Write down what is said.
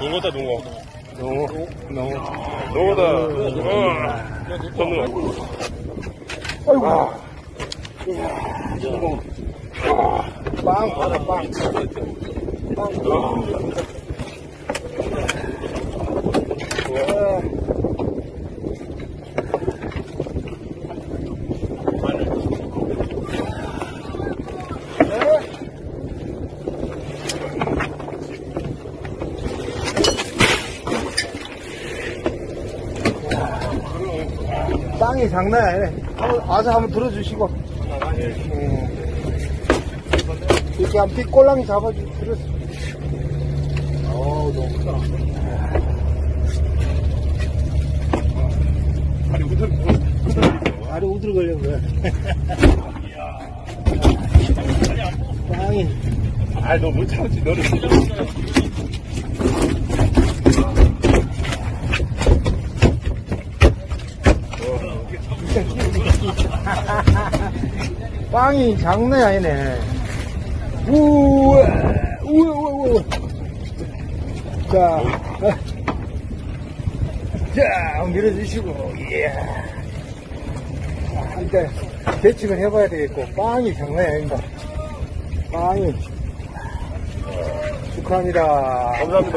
농어다 농어 농어, 농어. 농어다 어. 전문어 아이고. 빵, 받아, 빵. 빵. 빵이 장난 아니네. 한번 와서 한번 들어주시고. 음. 이렇게 한 빗골랑이 잡아주, 들었어. 어우, 너무 크다. 아니 우들 다리 우들 걸린 거야. 빵이. 아너못 참지 너는 빵이 장난이 아니네. 우와, 우와, 우와, 우와. 자, 어. 자, 밀어주시고. 자, 일단, 대칭을 해봐야 되겠고, 빵이 장난이 아닙니다. 빵이. 축하합니다. 감사합니다